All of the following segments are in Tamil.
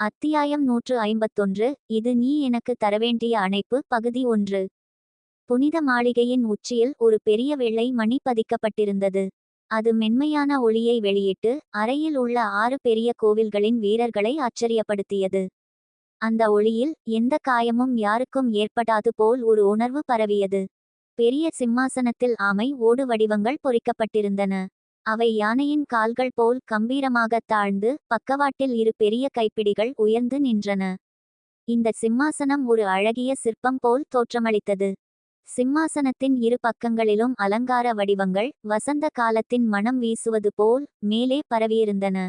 அத்தியாயம் நூற்று ஐம்பத்தொன்று. இது நீ எனக்கு தரவேண்டிய அணைப்பு. பகுதி ஒன்று. புனித மாளிகையின் உச்சியில் ஒரு பெரிய வெள்ளை மணி பதிக்கப்பட்டிருந்தது. அது மென்மையான ஒளியை வெளியிட்டு அறையில் உள்ள ஆறு பெரிய கோவில்களின் வீரர்களை ஆச்சரியப்படுத்தியது. அந்த ஒளியில் எந்த காயமும் யாருக்கும் ஏற்படாது போல் ஒரு உணர்வு பரவியது. பெரிய சிம்மாசனத்தில் ஆமை ஓடு வடிவங்கள் பொறிக்கப்பட்டிருந்தன. அவை யானையின் கால்கள் போல் கம்பீரமாகத் தாழ்ந்து பக்கவாட்டில் இரு பெரிய கைப்பிடிகள் உயர்ந்து நின்றன. இந்த சிம்மாசனம் ஒரு அழகிய சிற்பம் போல் தோற்றமளித்தது. சிம்மாசனத்தின் இரு பக்கங்களிலும் அலங்கார வடிவங்கள் வசந்த காலத்தின் மனம் வீசுவது போல் மேலே பரவியிருந்தன.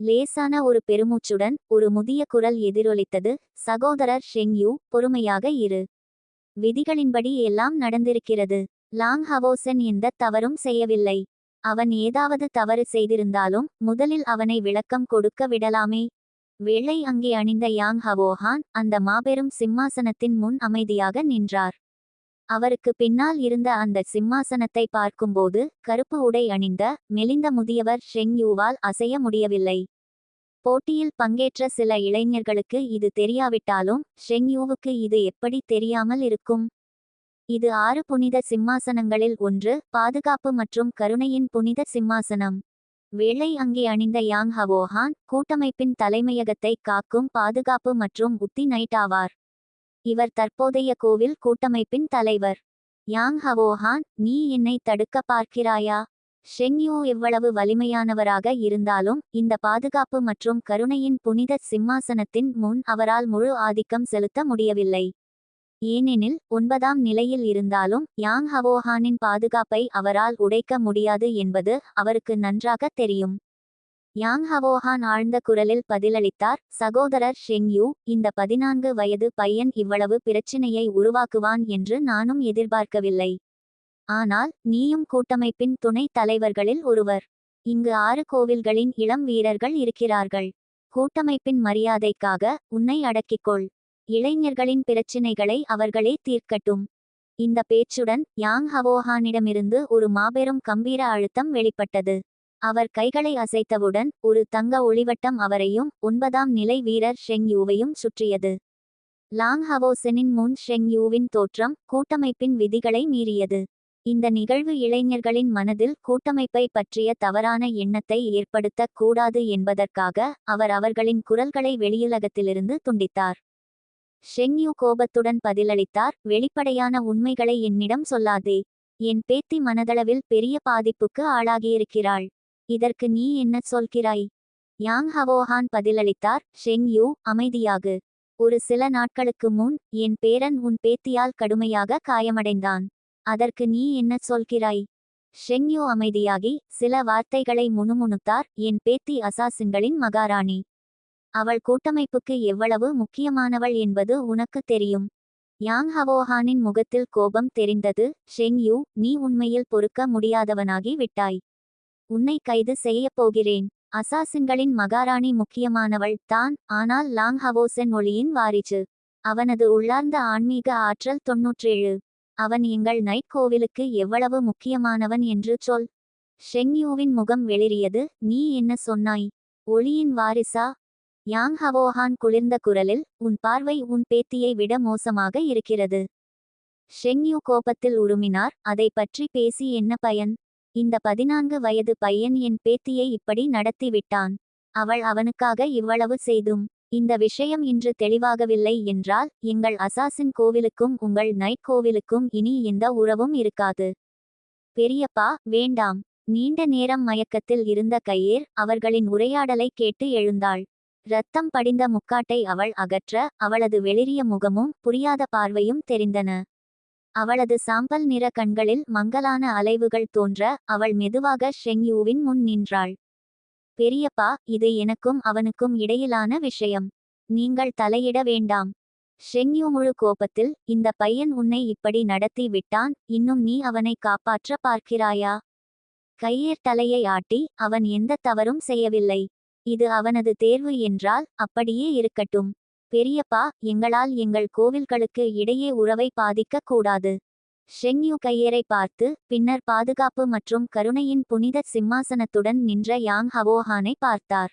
லேசான ஒரு பெருமூச்சுடன் ஒரு முதிய குரல் எதிரொலித்தது சகோதரர் ஷெங்யூ பொறுமையாக இரு. விதிகளின்படி எல்லாம் நடந்திருக்கிறது. லாங் ஹவோசன் எந்த தவறும் செய்யவில்லை. அவன் ஏதாவது தவறு செய்திருந்தாலும் முதலில் அவனை விளக்கம் கொடுக்க விடலாமே. வெள்ளை அங்கே அணிந்த யாங் ஹவோஹான் அந்த மாபெரும் சிம்மாசனத்தின் முன் அமைதியாக நின்றார். அவருக்கு பின்னால் இருந்த அந்த சிம்மாசனத்தை பார்க்கும்போது கருப்பு உடை அணிந்த மெலிந்த முதியவர் ஷெங் யூவால் அசைய முடியவில்லை. போட்டியில் பங்கேற்ற சில இளைஞர்களுக்கு இது தெரியாவிட்டாலும் ஷெங் யூவுக்கு இது எப்படி தெரியாமல் இருக்கும்? இது ஆறு புனித சிம்மாசனங்களில் ஒன்று பாதுகாப்பு மற்றும் கருணையின் புனித சிம்மாசனம். வெள்ளை அங்கே அணிந்த யாங் ஹவோஹான் கூட்டமைப்பின் தலைமையகத்தை காக்கும் பாதுகாப்பு மற்றும் உத்தி நைட் ஆவார். இவர் தற்போதைய கோவில் கூட்டமைப்பின் தலைவர். யாங் ஹவோஹான் நீ என்னை தடுக்க பார்க்கிறாயா? ஷெங்யூ எவ்வளவு வலிமையானவராக இருந்தாலும் இந்த பாதுகாப்பு மற்றும் கருணையின் புனித சிம்மாசனத்தின் முன் அவரால் முழு ஆதிக்கம் செலுத்த முடியவில்லை. ஏனெனில் ஒன்பதாம் நிலையில் இருந்தாலும் யாங் ஹவோஹானின் பாதுகாப்பை அவரால் உடைக்க முடியாது என்பது அவருக்கு நன்றாக தெரியும். யாங் ஹவோஹான் ஆழ்ந்த குரலில் பதிலளித்தார் சகோதரர் ஷெங்யூ இந்த பதினான்கு வயது பையன் இவ்வளவு பிரச்சினையை உருவாக்குவான் என்று நானும் எதிர்பார்க்கவில்லை. ஆனால் நீயும் கூட்டமைப்பின் துணைத் தலைவர்களில் ஒருவர். இங்கு ஆறு கோவில்களின் இளம் வீரர்கள் இருக்கிறார்கள். கூட்டமைப்பின் மரியாதைக்காக உன்னை அடக்கிக்கொள் இளைஞர்களின் பிரச்சினைகளை அவர்களே தீர்க்கட்டும். இந்த பேச்சுடன் யாங் ஹவோஹானிடமிருந்து ஒரு மாபெரும் கம்பீர அழுத்தம் வெளிப்பட்டது. அவர் கைகளை அசைத்தவுடன் ஒரு தங்க ஒளிவட்டம் அவரையும் ஒன்பதாம் நிலை வீரர் ஷெங் யூவையும் சுற்றியது. லாங் ஹவோசெனின் முன் ஷெங் யூவின் தோற்றம் கூட்டமைப்பின் விதிகளை மீறியது. இந்த நிகழ்வு இளைஞர்களின் மனதில் கூட்டமைப்பை பற்றிய தவறான எண்ணத்தை ஏற்படுத்தக் கூடாது என்பதற்காக அவர் அவர்களின் குரல்களை வெளியுலகத்திலிருந்து துண்டித்தார். ஷெங்யூ கோபத்துடன் பதிலளித்தார் வெளிப்படையான உண்மைகளை என்னிடம் சொல்லாதே. என் பேத்தி மனதளவில் பெரிய பாதிப்புக்கு ஆளாகியிருக்கிறாள். இதற்கு நீ என்ன சொல்கிறாய்? யாங் ஹவோஹான் பதிலளித்தார் ஷெங்யூ அமைதியாகு. ஒரு சில நாட்களுக்கு முன் என் பேரன் உன் பேத்தியால் கடுமையாக காயமடைந்தான். அதற்கு நீ என்ன சொல்கிறாய்? ஷெங்யூ அமைதியாகி சில வார்த்தைகளை முணுமுணுத்தார் என் பேத்தி அசாசின்களின் மகாராணி. அவள் கூட்டமைப்புக்கு எவ்வளவு முக்கியமானவள் என்பது உனக்கு தெரியும். யாங் ஹவோஹானின் முகத்தில் கோபம் தெரிந்தது. ஷென் யூ நீ உண்மையில் பொறுக்க முடியாதவனாகி விட்டாய். உன்னை கைது செய்யப் போகிறேன். அசாசின்களின் மகாராணி முக்கியமானவள் தான் ஆனால் லாங் ஹவோசென் ஒளியின் வாரிசு. அவனது உள்ளார்ந்த ஆன்மீக ஆற்றல் தொன்னூற்றேழு. அவன் எங்கள் நைட் கோவிலுக்கு எவ்வளவு முக்கியமானவன் என்று சொல். ஷெங்யூவின் முகம் வெளிரியது நீ என்ன சொன்னாய்? ஒளியின் வாரிசா? யாங் ஹவோஹான் குளிர்ந்த குரலில் உன் பார்வை உன் பேத்தியை விட மோசமாக இருக்கிறது. ஷெங்யூ கோபத்தில் உருமினார். அதை பற்றி பேசி என்ன பயன்? இந்த பதினான்கு வயது பையன் என் பேத்தியை இப்படி நடத்தி விட்டான் அவள் அவனுக்காக இவ்வளவு செய்தும் இந்த விஷயம் இன்று தெளிவாகவில்லை என்றால் எங்கள் அசாசின் கோவிலுக்கும் உங்கள் நைட் கோவிலுக்கும் இனி எந்த உறவும் இருக்காது. பெரியப்பா வேண்டாம். நீண்ட நேரம் மயக்கத்தில் இருந்த கையேர் அவர்களின் உரையாடலை கேட்டு எழுந்தாள். இரத்தம் படிந்த முக்காட்டை அவள் அகற்ற அவளது வெளிரிய முகமும் புரியாத பார்வையும் தெரிந்தன. அவளது சாம்பல் நிற கண்களில் மங்கலான அலைவுகள் தோன்ற அவள் மெதுவாக ஷெங்யூவின் முன் நின்றாள். பெரியப்பா இது எனக்கும் அவனுக்கும் இடையிலான விஷயம். நீங்கள் தலையிட வேண்டாம் ஷெங்யூ முழு கோபத்தில் இந்த பையன் உன்னை இப்படி நடத்தி விட்டான் இன்னும் நீ அவனை காப்பாற்ற பார்க்கிறாயா கையேர் தலையை ஆட்டி அவன் எந்த தவறும் செய்யவில்லை. இது அவனது தேர்வு என்றால் அப்படியே இருக்கட்டும். பெரியப்பா எங்களால் எங்கள் கோவில்களுக்கு இடையே உறவை பாதிக்க கூடாது. ஷெங்யூ கையரை பார்த்து பின்னர் பாதுகாப்பு மற்றும் கருணையின் புனித சிம்மாசனத்துடன் நின்ற யாங் ஹவோஹானை பார்த்தார்.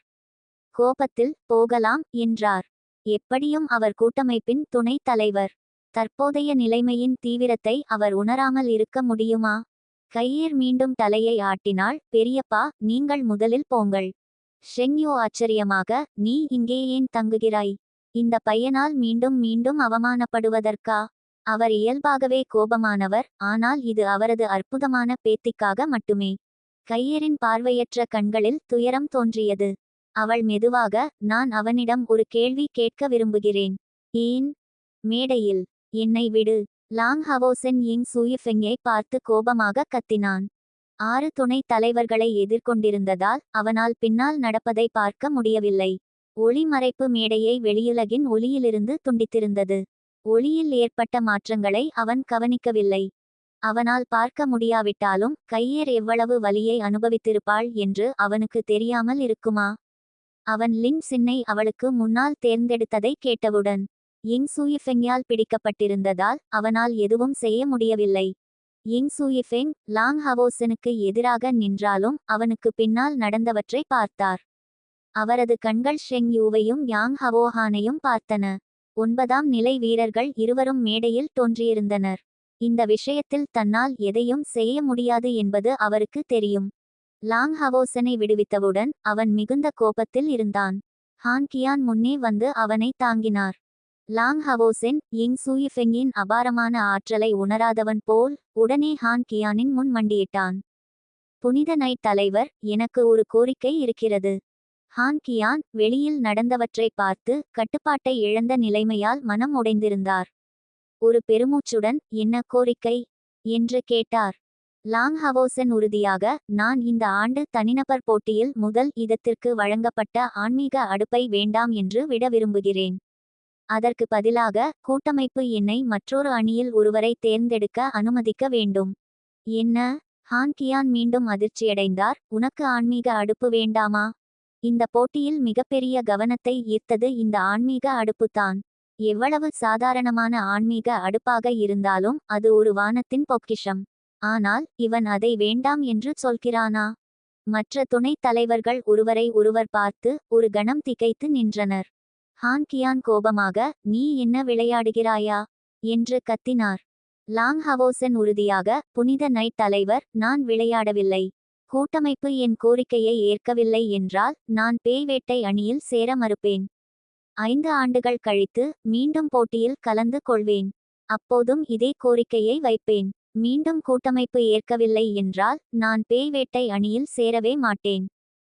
கோபத்தில் போகலாம் என்றார். எப்படியும் அவர் கூட்டமைப்பின் துணைத் தலைவர். தற்போதைய நிலைமையின் தீவிரத்தை அவர் உணராமல் இருக்க முடியுமா? கையேர் மீண்டும் தலையை ஆட்டினாள். பெரியப்பா நீங்கள் முதலில் போங்கள். ஷெங்யோ ஆச்சரியமாக நீ இங்கே ஏன் தங்குகிறாய்? இந்த பையனால் மீண்டும் மீண்டும் அவமானப்படுவதற்கா? அவர் இயல்பாகவே கோபமானவர் ஆனால் இது அவரது அற்புதமான பேத்திக்காக மட்டுமே. கையரின் பார்வையற்ற கண்களில் துயரம் தோன்றியது. அவள் மெதுவாக நான் அவனிடம் ஒரு கேள்வி கேட்க விரும்புகிறேன். ஏன்? மேடையில். என்னை விடு. லாங் ஹவோசென் யிங் சூயிஃபெங்கை பார்த்து கோபமாக கத்தினான். ஆறு துணைத் தலைவர்களை எதிர்கொண்டிருந்ததால் அவனால் பின்னால் நடப்பதை பார்க்க முடியவில்லை. ஒளிமறைப்பு மேடையை வெளியுலகின் ஒளியிலிருந்து துண்டித்திருந்தது. ஒளியில் ஏற்பட்ட மாற்றங்களை அவன் கவனிக்கவில்லை. அவனால் பார்க்க முடியாவிட்டாலும் கையேர் எவ்வளவு வலியை அனுபவித்திருப்பாள் என்று அவனுக்கு தெரியாமல் இருக்குமா? அவன் லின் சின்னை அவளுக்கு முன்னால் தேர்ந்தெடுத்ததை கேட்டவுடன் யிங் சூயிஃபெங்யால் பிடிக்கப்பட்டிருந்ததால் அவனால் எதுவும் செய்ய முடியவில்லை. யிங் சூயிஃபெங் லாங் ஹவோசனுக்கு எதிராக நின்றாலும் அவனுக்கு பின்னால் நடந்தவற்றை பார்த்தார். அவரது கண்கள் ஷெங் யூவையும் யாங் ஹவோஹானையும் பார்த்தன. ஒன்பதாம் நிலை வீரர்கள் இருவரும் மேடையில் தோன்றியிருந்தனர். இந்த விஷயத்தில் தன்னால் எதையும் செய்ய முடியாது என்பது அவருக்கு தெரியும். லாங் ஹவோசனை விடுவித்தவுடன் அவன் மிகுந்த கோபத்தில் இருந்தான். ஹான் கியான் முன்னே வந்து அவனை தாங்கினார். லாங் ஹவோசென் யிங் சூயிஃபெங்கின் அபாரமான ஆற்றலை உணராதவன் போல் உடனே ஹான் கியானின் முன் மண்டியிட்டான். புனித நைட் தலைவர் எனக்கு ஒரு கோரிக்கை இருக்கிறது ஹான் கியான் வெளியில் நடந்தவற்றை பார்த்து கட்டுப்பாட்டை இழந்த நிலைமையால் மனம் உடைந்திருந்தார். ஒரு பெருமூச்சுடன் என்ன கோரிக்கை என்று கேட்டார். லாங் ஹவோசன் உறுதியாக நான் இந்த ஆண்டு தனிநபர் போட்டியில் முதல் இதத்திற்கு வழங்கப்பட்ட ஆன்மீக அடுப்பை வேண்டாம் என்று விட விரும்புகிறேன். அதற்கு பதிலாக கூட்டமைப்பு என்னை மற்றொரு அணியில் ஒருவரை தேர்ந்தெடுக்க அனுமதிக்க வேண்டும். என்ன? ஹான் கியான் மீண்டும் அதிர்ச்சியடைந்தார். உனக்கு ஆன்மீக அடுப்பு வேண்டாமா? இந்த போட்டியில் மிகப்பெரிய கவனத்தை ஈர்த்தது இந்த ஆன்மீக அடுப்புதான். எவ்வளவு சாதாரணமான ஆன்மீக அடுப்பாக இருந்தாலும் அது ஒரு வானத்தின் பொக்கிஷம். ஆனால் இவன் அதை வேண்டாம் என்று சொல்கிறானா? மற்ற துணைத் தலைவர்கள் ஒருவரை ஒருவர் பார்த்து ஒரு கணம் திகைத்து நின்றனர். ஹான் கியான் கோபமாக நீ என்ன விளையாடுகிறாயா? என்று கத்தினார். லாங் ஹவோசன் உறுதியாக புனித நைட் தலைவர் நான் விளையாடவில்லை. கூட்டமைப்பு என் கோரிக்கையை ஏற்கவில்லை என்றால் நான் பேய் வேட்டை அணியில் சேர மறுப்பேன். ஐந்து ஆண்டுகள் கழித்து மீண்டும் போட்டியில் கலந்து கொள்வேன். அப்போதும் இதே கோரிக்கையை வைப்பேன். மீண்டும் கூட்டமைப்பு ஏற்கவில்லை என்றால் நான் பேய் வேட்டை அணியில் சேரவே மாட்டேன்.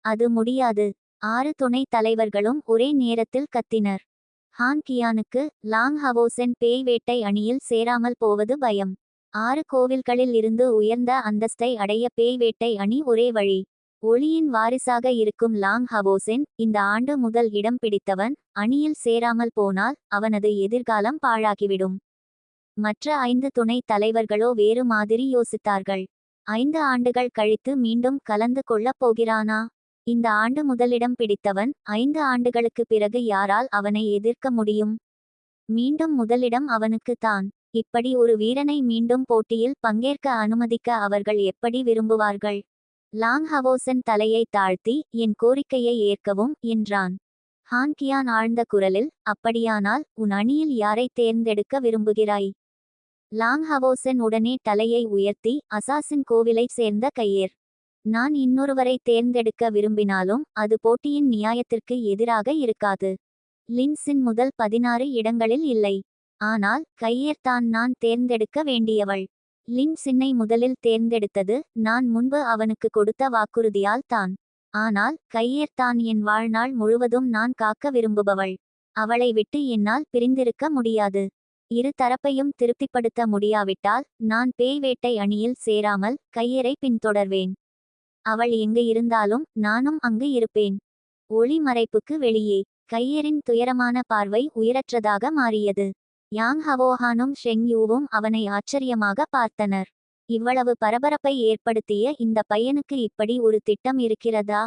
அது முடியாது. ஆறு துணைத் தலைவர்களும் ஒரே நேரத்தில் கத்தினர். ஹான் கியானுக்கு லாங் ஹவோசென் பேய் வேட்டை அணியில் சேராமல் போவது பயம். ஆறு கோவில்களில் இருந்து உயர்ந்த அந்தஸ்தை அடைய பேய் வேட்டை அணி ஒரே வழி. ஒளியின் வாரிசாக இருக்கும் லாங் ஹவோசென் இந்த ஆண்டு முதல் இடம் பிடித்தவன் அணியில் சேராமல் போனால் அவனது எதிர்காலம் பாழாகிவிடும். மற்ற ஐந்து துணைத் தலைவர்களோ வேறு மாதிரி யோசித்தார்கள். ஐந்து ஆண்டுகள் கழித்து மீண்டும் கலந்து கொள்ளப் போகிறானா? இந்த ஆண்டு முதலிடம் பிடித்தவன் ஐந்து ஆண்டுகளுக்கு பிறகு யாரால் அவனை எதிர்க்க முடியும்? மீண்டும் முதலிடம் அவனுக்குத்தான் இப்படி ஒரு வீரனை மீண்டும் போட்டியில் பங்கேற்க அனுமதிக்க அவர்கள் எப்படி விரும்புவார்கள்? லாங் ஹவோசன் தலையை தாழ்த்தி என் கோரிக்கையை ஏற்கவும் என்றான். ஹான்கியான் ஆழ்ந்த குரலில் அப்படியானால் உன் அணியில் யாரை தேர்ந்தெடுக்க விரும்புகிறாய்? லாங் ஹவோசன் உடனே தலையை உயர்த்தி அசாசின் கோவிலைச் சேர்ந்த கையேர். நான் இன்னொருவரை தேர்ந்தெடுக்க விரும்பினாலும் அது போட்டியின் நியாயத்திற்கு எதிராக இருக்காது. லின்ஸின் முதல் பதினாறு இடங்களில் இல்லை. ஆனால் கையேர் தான் நான் தேர்ந்தெடுக்க வேண்டியவள். லின் சின்னை முதலில் தேர்ந்தெடுத்தது நான் முன்பு அவனுக்கு கொடுத்த வாக்குறுதியால் தான். ஆனால் கையேர் தான் என் வாழ்நாள் முழுவதும் நான் காக்க விரும்புபவள். அவளை விட்டு என்னால் பிரிந்திருக்க முடியாது. இரு தரப்பையும் திருப்திப்படுத்த முடியாவிட்டால் நான் பேய் வேட்டை அணியில் சேராமல் கையரை பின்தொடர்வேன். அவள் எங்கு இருந்தாலும் நானும் அங்கு இருப்பேன். ஒளி மறைப்புக்கு வெளியே கையரின் துயரமான பார்வை உயிரற்றதாக மாறியது. யாங் ஹவோஹானும் ஷெங் யூவும் அவனை ஆச்சரியமாக பார்த்தனர். இவ்வளவு பரபரப்பை ஏற்படுத்திய இந்த பையனுக்கு இப்படி ஒரு திட்டம் இருக்கிறதா?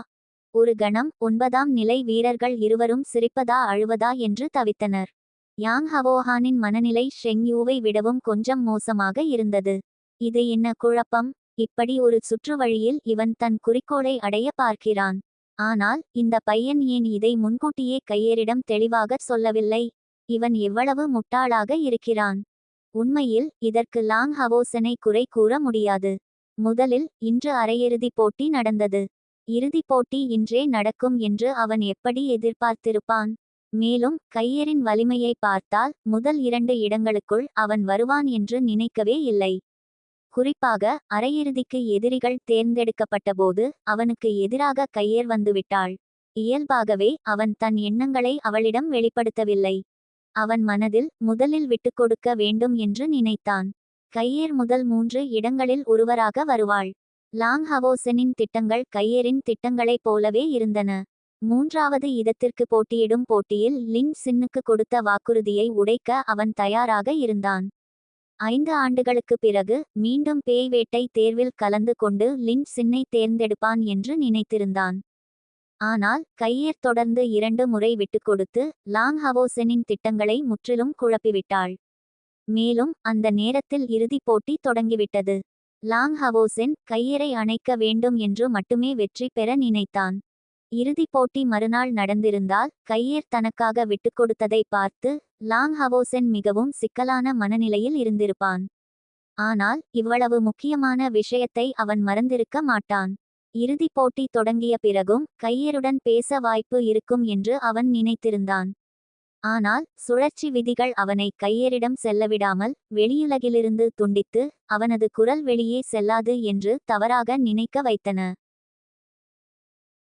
ஒரு கணம் ஒன்பதாம் நிலை வீரர்கள் இருவரும் சிரிப்பதா அழுவதா என்று தவித்தனர். யாங் ஹவோஹானின் மனநிலை ஷெங் யூவை விடவும் கொஞ்சம் மோசமாக இருந்தது. இது என்ன குழப்பம்? இப்படி ஒரு சுற்று வழியில் இவன் தன் குறிக்கோளை அடைய பார்க்கிறான். ஆனால் இந்த பையன் ஏன் இதை முன்கூட்டியே கையேறிடம் தெளிவாகச் சொல்லவில்லை? இவன் எவ்வளவு முட்டாளாக இருக்கிறான்? உண்மையில் இதற்கு லாங் ஹவோசனை குறை கூற முடியாது. முதலில் இன்று அரையிறுதிப் போட்டி நடந்தது. இறுதிப் போட்டி இன்றே நடக்கும் என்று அவன் எப்படி எதிர்பார்த்திருப்பான்? மேலும் கையரின் வலிமையை பார்த்தால் முதல் இரண்டு இடங்களுக்குள் அவன் வருவான் என்று நினைக்கவே இல்லை. குறிப்பாக அரையிறுதிக்கு எதிரிகள் தேர்ந்தெடுக்கப்பட்டபோது அவனுக்கு எதிராக கையேர் வந்துவிட்டாள். இயல்பாகவே அவன் தன் எண்ணங்களை அவளிடம் வெளிப்படுத்தவில்லை. அவன் மனதில் முதலில் விட்டுக்கொடுக்க வேண்டும் என்று நினைத்தான். கையேர் முதல் மூன்று இடங்களில் ஒருவராக வருவாள். லாங் ஹவோசனின் திட்டங்கள் கையேரின் திட்டங்களைப் போலவே இருந்தன. மூன்றாவது இடத்திற்கு போட்டியிடும் போட்டியில் லின் சின்னுக்கு கொடுத்த வாக்குறுதியை உடைக்க அவன் தயாராக இருந்தான். ஐந்து ஆண்டுகளுக்கு பிறகு மீண்டும் பேய் வேட்டை தேர்வில் கலந்து கொண்டு லின் சின்னை தேர்ந்தெடுப்பான் என்று நினைத்திருந்தான். ஆனால் கையேர் தொடர்ந்து இரண்டு முறை விட்டுக்கொடுத்து லாங் ஹவோசனின் திட்டங்களை முற்றிலும் குழப்பிவிட்டாள். மேலும் அந்த நேரத்தில் இறுதிப் போட்டி தொடங்கிவிட்டது. லாங் ஹவோசென் கையரை அணைக்க வேண்டும் என்று மட்டுமே வெற்றி பெற நினைத்தான். இறுதிப் போட்டி மறுநாள் நடந்திருந்தால் கையேர் தனக்காக விட்டுக்கொடுத்ததை பார்த்து லாங் ஹவோசென் மிகவும் சிக்கலான மனநிலையில் இருந்திருப்பான். ஆனால் இவ்வளவு முக்கியமான விஷயத்தை அவன் மறந்திருக்க மாட்டான். இறுதிப் போட்டி தொடங்கிய பிறகும் கையேருடன் பேச வாய்ப்பு இருக்கும் என்று அவன் நினைத்திருந்தான். ஆனால் சுழற்சி விதிகள் அவனை கையேறிடம் செல்லவிடாமல் வெளியுலகிலிருந்து துண்டித்து அவனது குரல் வெளியே செல்லாது என்று தவறாக நினைக்க வைத்தன.